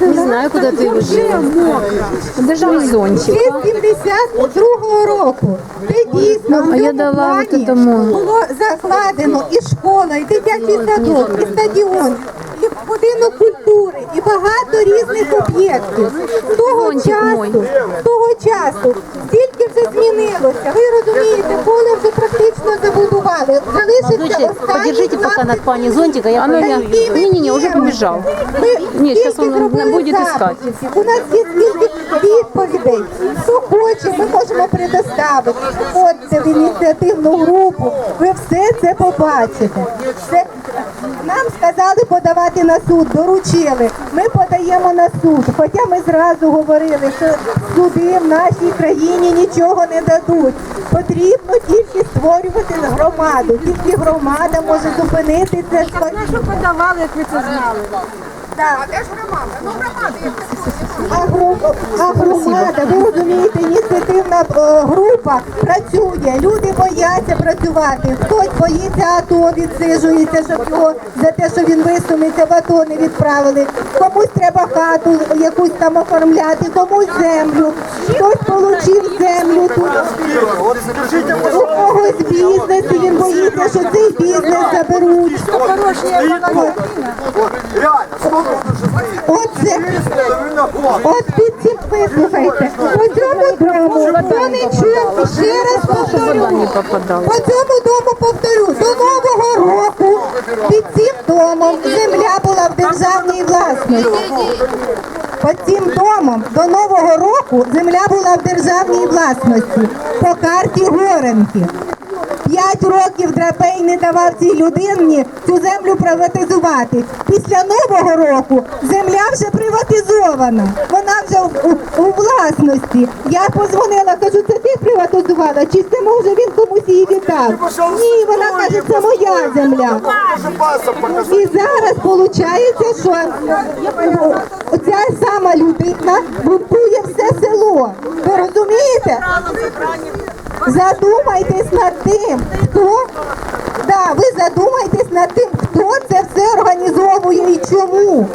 Не знаю, куда ты его дела. Даже не зонтик. З 72-го року. Це дійсно в А я дала плані этому. було закладено і школа, і дитячий садок, і стадіон, і будинок культури, і багато різних об'єктів. З того часу, з того часу, стільки вже змінилося. Ви розумієте, поле останні подержите пока над пани зонтика, я Она не, які Не-не-не, уже діємо? побежал. Нет, щас он будет буде искать. У нас є стільки відповідей. Хто хоче, ми можемо предоставити. Входьте в ініціативну групу, ви все це побачите. Це... Нам сказали подавати на суд, доручили. Ми подаємо на суд. Хоча ми зразу говорили, що суди в нашій країні нічого не дадуть. Потрібно тільки створювати громаду. Тільки громада може зупинити це. що подавали, як ви це знали? Так. А де ж громада? Ну громада А, гру- а громада, ви розумієте, ініціативна е, група працює. Люди бояться працювати. Хтось боїться АТО, відсижується, щоб його за те, що він висунеться в АТО не відправили. Комусь треба хату якусь там оформляти, комусь землю. Хтось отримав землю тут. У когось бізнес, і він боїться, що цей бізнес заберуть. Оце, от під цим вислухайте. По цьому дому, хто не чув, ще раз повторю. По цьому дому повторю, до Нового року під цим домом земля була в державній власності. Під цим домом до Нового року земля була в державній власності по карті Горенки. П'ять років Драпей не давав цій людині цю землю приватизувати. Після нового року земля вже приватизована. Вона вже у, у- у власності. Я позвонила, кажу, це ти приватизувала, чи це може він комусь її віддав? Ні, вона каже, це моя земля. І зараз виходить, що ця сама людина будує все село. Ви розумієте? Задумайтесь над тим, хто да, ви задумайтесь над тим, хто це все організовує і чому.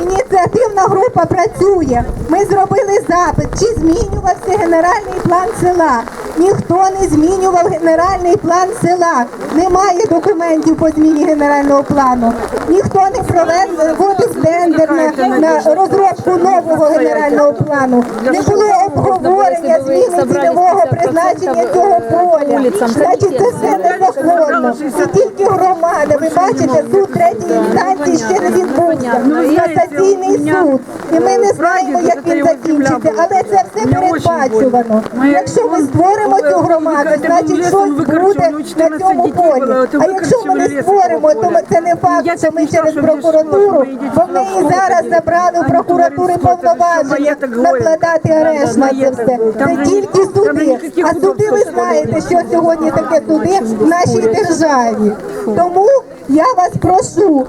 Ініціативна група працює. Ми зробили запит, чи змінювався генеральний план села. Ніхто не змінював генеральний план села. Немає документів по зміні генерального плану. Ніхто не проводив тендер на, на розробку нового генерального плану. Не було обговорення зміни цільового призначення цього поля. Значить, це все незаконно. Це тільки громада. Ви бачите, суд третій інстанції ще не відбувся. Касаційний суд. І ми не знаємо, як він закінчиться, але це все передбачувано. Якщо ми створимо цю громаду, значить щось буде на цьому полі. А якщо ми не створимо, то це не факт, що ми через прокуратуру, бо в неї зараз забрали у прокуратури повноваження накладати арешт на це все. Це тільки суди. А суди ви знаєте, що сьогодні таке суди в нашій державі. Тому я вас прошу,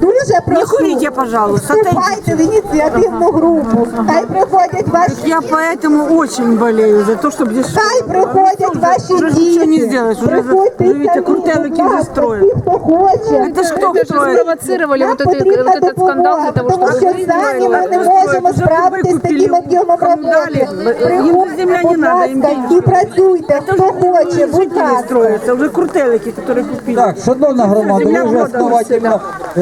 дуже. Не курите, пожалуйста, Вступайте в ініціативну групу. Хай приходять ваші Я поэтому очень болею за то, чтобы здесь... Хай приходять ваші Уже діти. нічого не зробиш, уже Приходьте вже, видите, самі, крутелики будь вже ласка, строять. всі, хто хоче. Это ж кто Это же строит? спровоцировали Нам вот, это, потрібна вот этот скандал допомога, для того, тому чтобы... що самі ми не Вже можемо вже справитися з купили, таким об'ємом кому дали. роботи. Їм Приходьте, земля не будь надо, їм ласка, деньги. і працюйте, хто хоче, будь Жители ласка. строятся, уже крутелики, которые купили. Так, шановна громада, ви вже основательно е,